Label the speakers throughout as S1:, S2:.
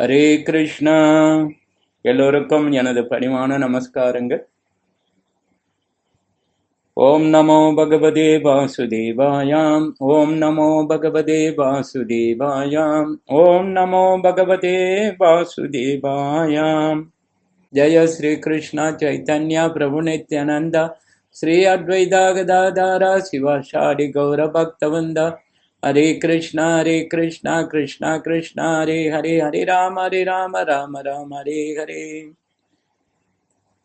S1: ஹரே கிருஷ்ணா. எல்லோருக்கும் எனது பணிவான நமஸ்காரங்கள். ஓம் நமோ பகவதே வாசுதேவாயாம். ஓம் நமோ பகவதே வாசுதேவாயாம். ஓம் நமோ பகவதே வாசுதேவாயாம். ஜெய ஸ்ரீ கிருஷ்ணா சைத்தன்யா பிரபு நித்யானந்தா. ஸ்ரீ அத்வைதா கதாதாரா சிவாஷாடி கௌர பக்தவந்தா. ஹரே கிருஷ்ணா ஹரே கிருஷ்ணா கிருஷ்ணா கிருஷ்ணா ஹரே ஹரே ஹரே ராம ஹரே ராம ராம ராம ஹரே ஹரே.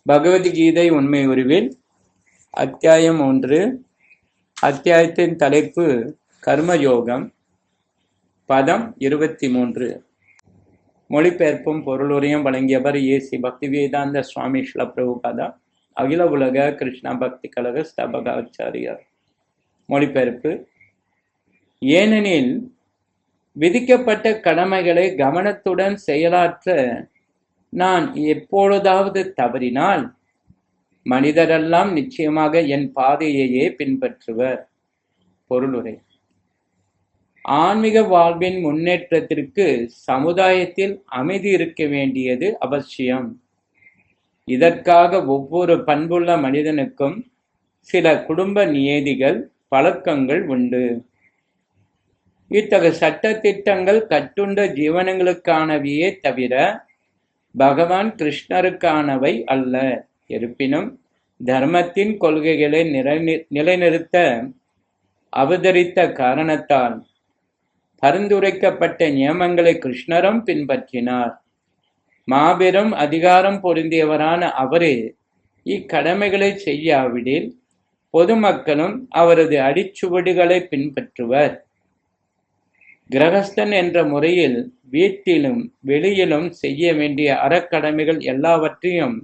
S1: பகவத்கீதை உண்மை உருவில் அத்தியாயம் ஒன்று அத்தியாயத்தின் தலைப்பு கர்மயோகம் பதம் இருபத்தி மூன்று மொழிபெயர்ப்பும் பொருளுரையும் வழங்கியவர் ஏசி பக்திவேதாந்த சுவாமி ஸ்ல பிரபுபாதா அகில உலக கிருஷ்ணா பக்தி கழக ஸ்தாபக ஆச்சாரியார் மொழிபெயர்ப்பு ஏனெனில் விதிக்கப்பட்ட கடமைகளை கவனத்துடன் செயலாற்ற நான் எப்பொழுதாவது தவறினால் மனிதரெல்லாம் நிச்சயமாக என் பாதையையே பின்பற்றுவர். பொருளுரை. ஆன்மீக வாழ்வின் முன்னேற்றத்திற்கு சமுதாயத்தில் அமைதி இருக்க வேண்டியது அவசியம். இதற்காக ஒவ்வொரு பண்புள்ள மனிதனுக்கும் சில குடும்ப நியதிகள் பழக்கங்கள் உண்டு. இத்தகைய சட்ட திட்டங்கள் கட்டுண்ட ஜீவனங்களுக்கானவையே தவிர பகவான் கிருஷ்ணருக்கானவை அல்ல. இருப்பினும் தர்மத்தின் கொள்கைகளை நிலைநி- நிலைநிறுத்த அவதரித்த காரணத்தால் பரிந்துரைக்கப்பட்ட நியமங்களை கிருஷ்ணரும் பின்பற்றினார். மாபெரும் அதிகாரம் பொருந்தியவரான அவரே இக்கடமைகளை செய்யாவிடில் பொதுமக்களும் அவரது அடிச்சுவடுகளை பின்பற்றுவர். கிரகஸ்தன் என்ற முறையில் வீட்டிலும் வெளியிலும் செய்ய வேண்டிய அறக்கடமைகள் எல்லாவற்றையும்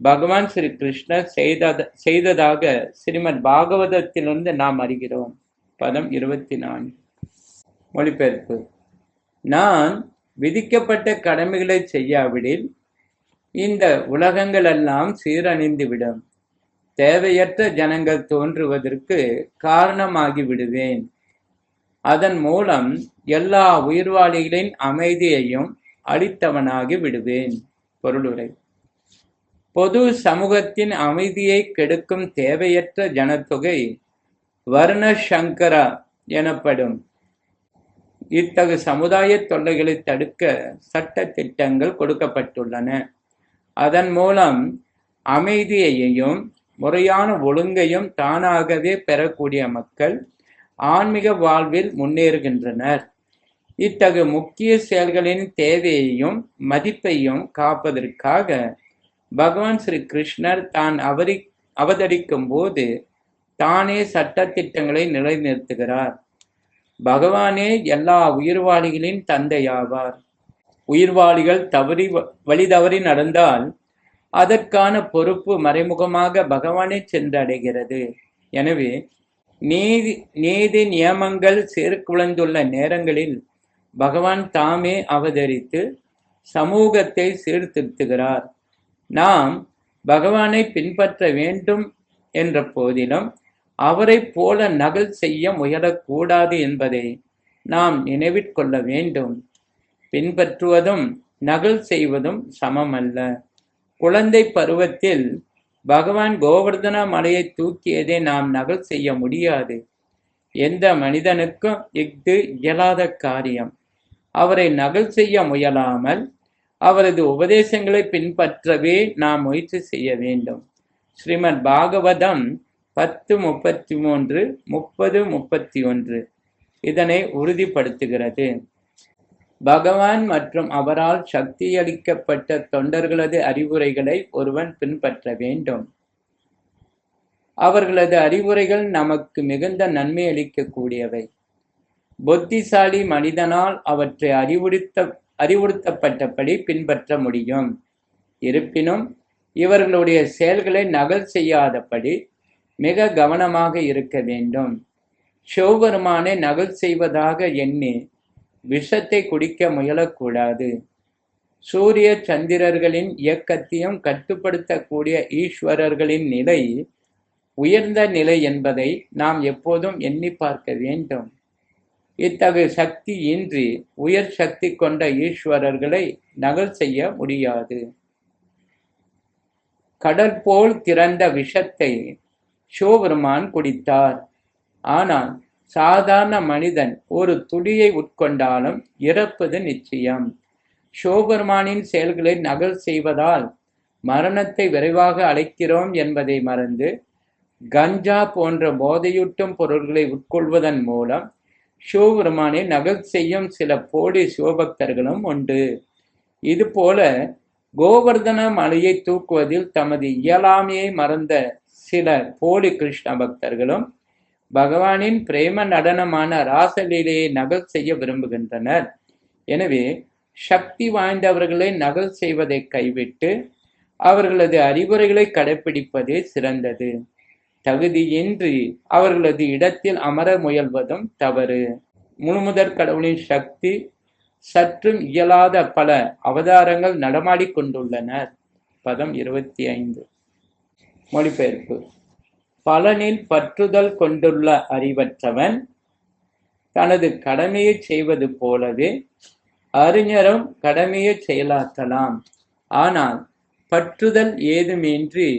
S1: பகவான் ஸ்ரீ கிருஷ்ணர் செய்தத செய்ததாக ஸ்ரீமத் பாகவதத்திலிருந்து நாம் அறிகிறோம். பதம் இருபத்தி நான்கு மொழிபெயர்ப்பு. நான் விதிக்கப்பட்ட கடமைகளை செய்யாவிடில் இந்த உலகங்களெல்லாம் சீரணிந்துவிடும் தேவையற்ற ஜனங்கள் தோன்றுவதற்கு காரணமாகி விடுவேன் அதன் மூலம் எல்லா உயிர்வாளிகளின் அமைதியையும் அளித்தவனாகி விடுவேன். பொருளுரை. பொது சமூகத்தின் அமைதியை கெடுக்கும் தேவையற்ற ஜனத்தொகை வர்ண சங்கரா எனப்படும். இத்தகு சமுதாய தொல்லைகளை தடுக்க சட்ட திட்டங்கள் கொடுக்கப்பட்டுள்ளன. அதன் மூலம் அமைதியையும் முறையான ஒழுங்கையும் தானாகவே பெறக்கூடிய மக்கள் ஆன்மீக வாழ்வில் முன்னேறுகின்றனர். இத்தகு முக்கிய செயல்களின் தேவையையும் மதிப்பையும் காப்பதற்காக பகவான் ஸ்ரீ கிருஷ்ணர் தான் அவரி அவதரிக்கும் போது தானே சட்ட திட்டங்களை நிலைநிறுத்துகிறார். பகவானே எல்லா உயிர்வாளிகளின் தந்தையாவார். உயிர்வாளிகள் தவறி வழி தவறி நடந்தால் அதற்கான பொறுப்பு மறைமுகமாக பகவானை சென்றடைகிறது. எனவே நீதி நீதி நியமங்கள் சீர்குலைந்துள்ள நேரங்களில் பகவான் தாமே அவதரித்து சமூகத்தை சீர்திருத்துகிறார். நாம் பகவானை பின்பற்ற வேண்டும் என்ற போதிலும் அவரைப் போல நகல் செய்ய முயலக்கூடாது என்பதை நாம் நினைவிற்கொள்ள வேண்டும். பின்பற்றுவதும் நகல் செய்வதும் சமமல்ல. குழந்தை பருவத்தில் பகவான் கோவர்தன மலையை தூக்கியதை நாம் நகல் செய்ய முடியாது. எந்த மனிதனுக்கும் இஃது இயலாத காரியம். அவரை நகல் செய்ய முயலாமல் அவரது உபதேசங்களை பின்பற்றவே நாம் முயற்சி செய்ய வேண்டும். ஸ்ரீமத் பாகவதம் பத்து முப்பத்தி மூன்று முப்பது முப்பத்தி ஒன்று இதனை உறுதிப்படுத்துகிறது. பகவான் மற்றும் அவரால் சக்தியளிக்கப்பட்ட தொண்டர்களது அறிவுரைகளை ஒருவன் பின்பற்ற வேண்டும். அவர்களது அறிவுரைகள் நமக்கு மிகுந்த நன்மை அளிக்கக்கூடியவை. புத்திசாலி மனிதனால் அவற்றை அறிவுறுத்த அறிவுறுத்தப்பட்டபடி பின்பற்ற முடியும். இருப்பினும் இவர்களுடைய செயல்களை நகல் செய்யாதபடி மிக கவனமாக இருக்க வேண்டும். சிவபெருமானை நகல் செய்வதாக எண்ணி விஷத்தை குடிக்க முயலக்கூடாது. சூரிய சந்திரர்களின் இயக்கத்தையும் கட்டுப்படுத்தக்கூடிய ஈஸ்வரர்களின் நிலை உயர்ந்த நிலை என்பதை நாம் எப்போதும் எண்ணி பார்க்க வேண்டும். இத்தகைய சக்தி இன்றி உயர் சக்தி கொண்ட ஈஸ்வரர்களை நகல் செய்ய முடியாது. கடல் போல் திறந்த விஷத்தை சிவபெருமான் குடித்தார். ஆனால் சாதாரண மனிதன் ஒரு துடியை உட்கொண்டாலும் இறப்பது நிச்சயம். சிவபெருமானின் செயல்களை நகல் செய்வதால் மரணத்தை விரைவாக அழைக்கிறோம் என்பதை மறந்து கஞ்சா போன்ற போதையூட்டும் பொருள்களை உட்கொள்வதன் மூலம் சிவபெருமானை நகல் செய்யும் சில போலி சிவபக்தர்களும் உண்டு. இதுபோல கோவர்தன மலையை தூக்குவதில் தமது இயலாமையை மறந்த சில போலி கிருஷ்ண பக்தர்களும் பகவானின் பிரேம நடனமான ராசலீலையை நகல் செய்ய விரும்புகின்றனர். எனவே சக்தி வாய்ந்தவர்களை நகல் செய்வதை கைவிட்டு அவர்களது அறிவுரைகளை கடைபிடிப்பதே சிறந்தது. தகுதியின்றி அவர்களது இடத்தில் அமர முயல்வதும் தவறு. முழுமுதற் கடவுளின் சக்தி சற்றும் இயலாத பல அவதாரங்கள் நடமாடிக் கொண்டுள்ளனர். பதம் இருபத்தி ஐந்து. மொழிபெயர்ப்பு. பலனில் பற்றுதல் கொண்டுள்ள அறிவற்றவன். தனது கடமையை செய்வது போலவே அறிஞரும் கடமையை செயலாற்றலாம். ஆனால் பற்றுதல் ஏதுமின்றி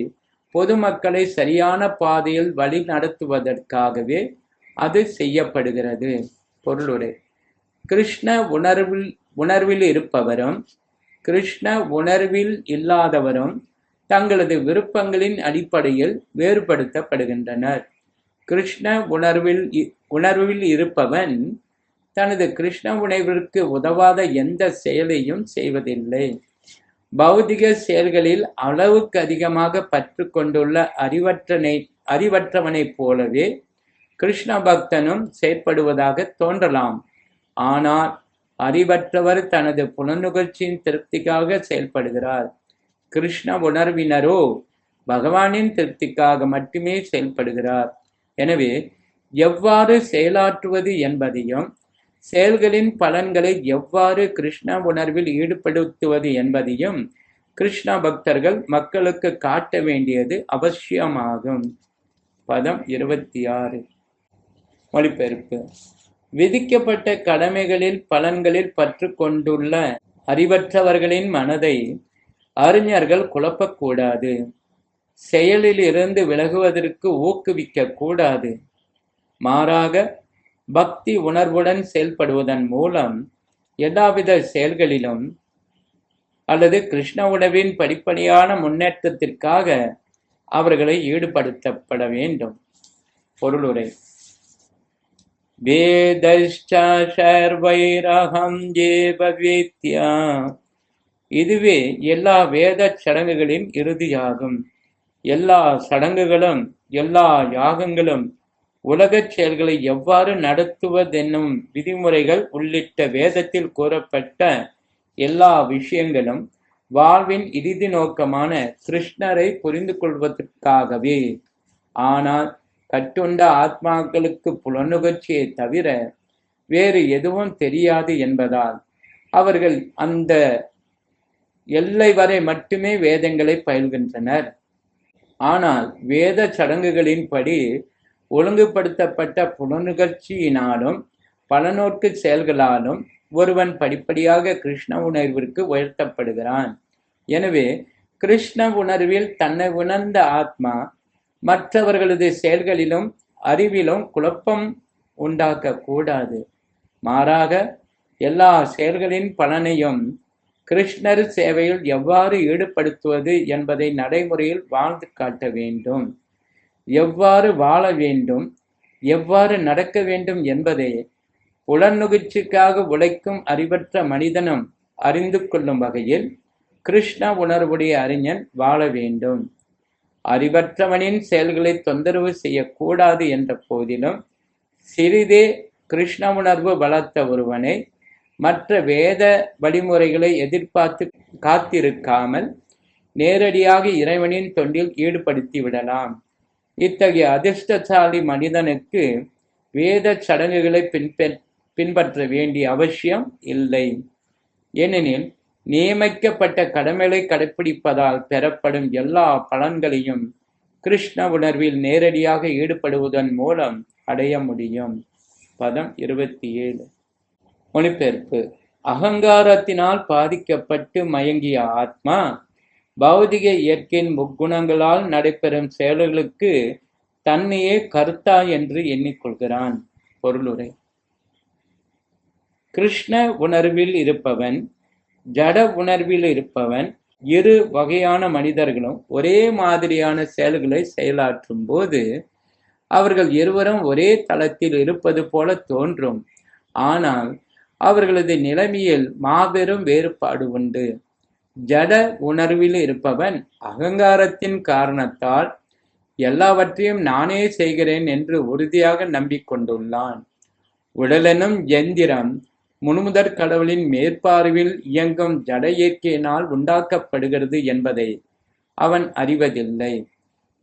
S1: பொதுமக்களை சரியான பாதையில் வழி நடத்துவதற்காகவே அது செய்யப்படுகிறது. பொருளுரை. கிருஷ்ண உணர்வில் உணர்வில் இருப்பவரும் கிருஷ்ண உணர்வில் இல்லாதவரும் தங்களது விருப்பங்களின் அடிப்படையில் வேறுபடுத்தப்படுகின்றனர். கிருஷ்ண உணர்வில் உணர்வில் இருப்பவன் தனது கிருஷ்ண உணர்விற்கு உதவாத எந்த செயலையும் செய்வதில்லை. பௌதிக செயல்களில் அளவுக்கு அதிகமாக பற்று கொண்டுள்ள அறிவற்றனை அறிவற்றவனைப் போலவே கிருஷ்ண பக்தனும் செயற்படுவதாக தோன்றலாம். ஆனால் அறிவற்றவர் தனது புலனுகர்ச்சியின் திருப்திக்காக செயல்படுகிறார். கிருஷ்ண உணர்வினரோ பகவானின் திருப்திக்காக மட்டுமே செயல்படுகிறார். எனவே எவ்வாறு செயலாற்றுவது என்பதையும் செயல்களின் பலன்களை எவ்வாறு கிருஷ்ண உணர்வில் ஈடுபடுத்துவது என்பதையும் கிருஷ்ண பக்தர்கள் மக்களுக்கு காட்ட வேண்டியது அவசியமாகும். பதம் இருபத்தி ஆறு மொழிபெயர்ப்பு. விதிக்கப்பட்ட கடமைகளில் பலன்களில் பற்று கொண்டுள்ள அறிவற்றவர்களின் மனதை அறிஞர்கள் குழப்பக்கூடாது. செயலிலிருந்து விலகுவதற்கு ஊக்குவிக்க கூடாது மாறாக பக்தி உணர்வுடன் செயல்படுவதன் மூலம் எல்லாவித செயல்களிலும் அல்லது கிருஷ்ண உணவின் படிப்படியான முன்னேற்றத்திற்காக அவர்களை ஈடுபடுத்தப்பட வேண்டும். பொருளுரை. வேதர்வைரகம் ஜேபவித்யா இதுவே எல்லா வேத சடங்குகளின் இறுதியாகும். எல்லா சடங்குகளும் எல்லா யாகங்களும் உலகச் செயல்களை எவ்வாறு நடத்துவதென்னும் விதிமுறைகள் உள்ளிட்ட வேதத்தில் கூறப்பட்ட எல்லா விஷயங்களும் வாழ்வின் இறுதி நோக்கமான கிருஷ்ணரை புரிந்து கொள்வதற்காகவே. ஆனால் கட்டுண்ட ஆத்மாக்களுக்கு புலனுகர்ச்சியை தவிர வேறு எதுவும் தெரியாது என்பதால் அவர்கள் அந்த எல்லை வரை மட்டுமே வேதங்களை பயில்கின்றனர். ஆனால் வேத சடங்குகளின்படி ஒழுங்குபடுத்தப்பட்ட புலனுகர்ச்சியினாலும் பலநோக்கு செயல்களாலும் ஒருவன் படிப்படியாக கிருஷ்ண உணர்விற்கு உயர்த்தப்படுகிறான். எனவே கிருஷ்ண உணர்வில் தன்னை உணர்ந்த ஆத்மா மற்றவர்களது செயல்களிலும் அறிவிலும் குழப்பம் உண்டாக்க கூடாது மாறாக எல்லா செயல்களின் பலனையும் கிருஷ்ணர் சேவையில் எவ்வாறு ஈடுபடுத்துவது என்பதை நடைமுறையில் வாழ்ந்து காட்ட வேண்டும். எவ்வாறு வாழ வேண்டும்? எவ்வாறு நடக்க வேண்டும் என்பதை புலனுகிற்சிக்காக உழைக்கும் அறிவற்ற மனிதனும் அறிந்து கொள்ளும் வகையில் கிருஷ்ண உணர்வுடைய அறிஞன் வாழ வேண்டும். அறிவற்றவனின் செயல்களை தொந்தரவு செய்யக்கூடாது என்ற போதிலும் சிறிதே கிருஷ்ண உணர்வு வளர்த்த ஒருவனை மற்ற வேத வழிமுறைகளை எதிர்பார்த்து காத்திருக்காமல் நேரடியாக இறைவனின் தொண்டில் ஈடுபடுத்தி விடலாம். இத்தகைய அதிர்ஷ்டசாலி மனிதனுக்கு வேத சடங்குகளை பின்பற்ற வேண்டிய அவசியம் இல்லை. ஏனெனில் நியமிக்கப்பட்ட கடமைகளை கடைப்பிடிப்பதால் பெறப்படும் எல்லா பலன்களையும் கிருஷ்ண உணர்வில் நேரடியாக ஈடுபடுவதன் மூலம் அடைய முடியும். பதம் இருபத்தி ஏழு. மொழிபெயர்ப்பு. அகங்காரத்தினால் பாதிக்கப்பட்டு மயங்கிய ஆத்மா பௌதிக இயற்கையின் முக்குணங்களால் நடைபெறும் செயல்களுக்கு தன்னையே கருத்தா என்று எண்ணிக்கொள்கிறான் பொருளுரை. கிருஷ்ண உணர்வில் இருப்பவன் ஜட உணர்வில் இருப்பவன் இரு வகையான மனிதர்களும் ஒரே மாதிரியான செயல்களை செயலாற்றும் போது அவர்கள் இருவரும் ஒரே தளத்தில் இருப்பது போல தோன்றும். ஆனால் அவர்களது நிலைமையில் மாபெரும் வேறுபாடு உண்டு. ஜட உணர்வில் இருப்பவன் அகங்காரத்தின் காரணத்தால் எல்லாவற்றையும் நானே செய்கிறேன் என்று உறுதியாக நம்பிக்கொண்டுள்ளான். உடலெனும் எந்திரம் முழுமுதற் கடவுளின் மேற்பார்வையில் இயங்கும் ஜட இயற்கையினால் உண்டாக்கப்படுகிறது என்பதை அவன் அறிவதில்லை.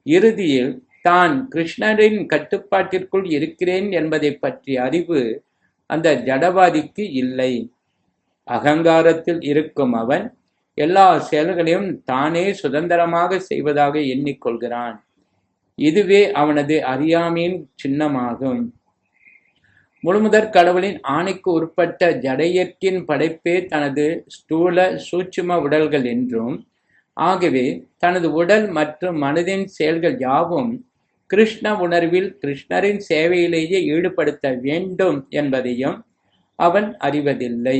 S1: இறுதியில் தான் கிருஷ்ணரின் கட்டுப்பாட்டிற்குள் இருக்கிறேன் என்பதை பற்றிய அறிவு அந்த ஜடவாதிக்கு இல்லை. அகங்காரத்தில் இருக்கும் அவன் எல்லா செயல்களையும் தானே சுதந்திரமாக செய்வதாக எண்ணிக்கொள்கிறான். இதுவே அவனது அறியாமையின் சின்னமாகும். முழுமுதற் கடவுளின் ஆணைக்கு உட்பட்ட ஜடையற்கின் படைப்பே தனது ஸ்தூல சூட்சும உடல்கள் என்றும் ஆகவே தனது உடல் மற்றும் மனதின் செயல்கள் யாவும் கிருஷ்ண உணர்வில் கிருஷ்ணரின் சேவையிலேயே ஈடுபடுத்த வேண்டும் என்பதையும் அவன் அறிவதில்லை.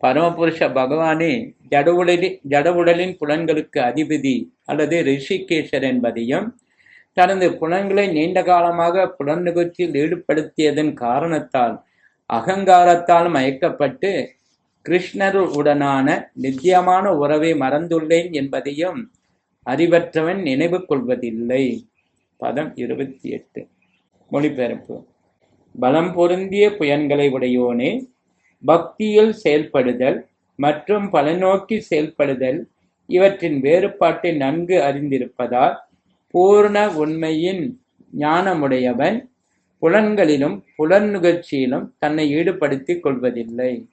S1: பரமபுருஷ பகவானே ஜடவுடலின் ஜடவுடலின் புலன்களுக்கு அதிபதி அல்லது ரிஷிகேஷர் என்பதையும் தனது புலன்களை நீண்ட காலமாக புலன் நிகழ்ச்சியில் ஈடுபடுத்தியதன் காரணத்தால் அகங்காரத்தால் மயக்கப்பட்டு கிருஷ்ணருடனான நித்தியமான உறவை மறந்துள்ளேன் என்பதையும் அறிவற்றவன் நினைவு கொள்வதில்லை. பதம் இருபத்தி எட்டு. மொழிபெயர்ப்பு. பலம் பொருந்திய புயன்களை உடையோனே பக்தியில் செயல்படுதல் மற்றும் பலநோக்கி செயல்படுதல் இவற்றின் வேறுபாட்டை நன்கு அறிந்திருப்பதால் பூர்ண உண்மையின் ஞானமுடையவன் புலன்களிலும் புலன் நுகர்ச்சியிலும் தன்னை ஈடுபடுத்திக் கொள்வதில்லை.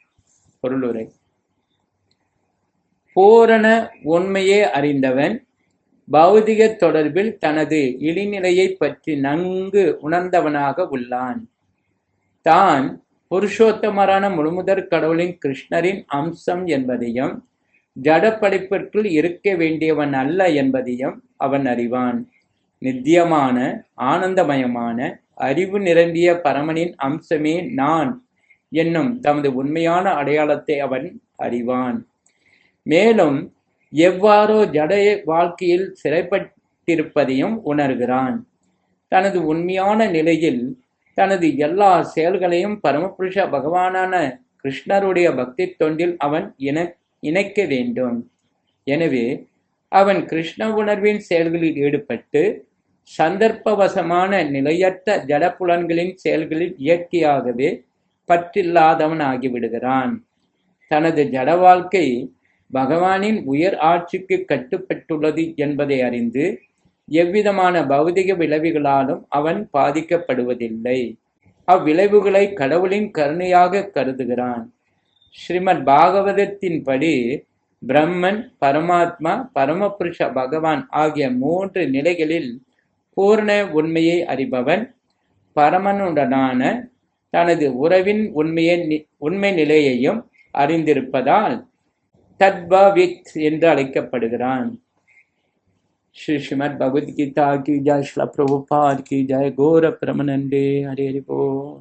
S1: பொருளுரை. பூரண உண்மையே அறிந்தவன் பௌதிக தொடர்பில் தனது இழிநிலையை பற்றி நன்கு உணர்ந்தவனாக உள்ளான். தான் புருஷோத்தமரான முழுமுதற் கடவுளின் கிருஷ்ணரின் அம்சம் என்பதையும் ஜடப்படைப்பிற்குள் இருக்க வேண்டியவன் அல்ல என்பதையும் அவன் அறிவான். நித்தியமான ஆனந்தமயமான அறிவு நிரம்பிய பரமனின் அம்சமே நான் என்னும் தமது உண்மையான அடையாளத்தை அவன் அறிவான். மேலும் எவ்வாறோ ஜட வாழ்க்கையில் சிறைப்பட்டிருப்பதையும் உணர்கிறான். தனது உண்மையான நிலையில் தனது எல்லா செயல்களையும் பரமபுருஷ பகவானான கிருஷ்ணருடைய பக்தி தொண்டில் அவன் இண இணைக்க வேண்டும். எனவே அவன் கிருஷ்ண உணர்வின் செயல்களில் ஈடுபட்டு சந்தர்ப்பவசமான நிலையற்ற ஜடப்புலன்களின் செயல்களில் இயற்கையாகவே பற்றில்லாதவன் ஆகிவிடுகிறான் தனது ஜட வாழ்க்கை பகவானின் உயர் ஆட்சிக்கு கட்டுப்பட்டுள்ளது என்பதை அறிந்து எவ்விதமான பௌதிக விளைவுகளாலும் அவன் பாதிக்கப்படுவதில்லை. அவ்விளைவுகளை கடவுளின் கருணையாக கருதுகிறான். ஸ்ரீமத் பாகவதத்தின்படி பிரம்மன் பரமாத்மா பரமபுருஷ பகவான் ஆகிய மூன்று நிலைகளில் பூர்ண உண்மையை அறிபவன் பரமனுடனான தனது உறவின் உண்மையை உண்மை நிலையையும் அறிந்திருப்பதால் தத்பவித் என்று அழைக்கப்படுகிறான். ஸ்ரீ ஸ்ரீமத் பகவத்கீதா கி ஜாய் ஸ்ல பிரபுபாத் கி ஜாய் கோர டே ஹரி ஹரி போ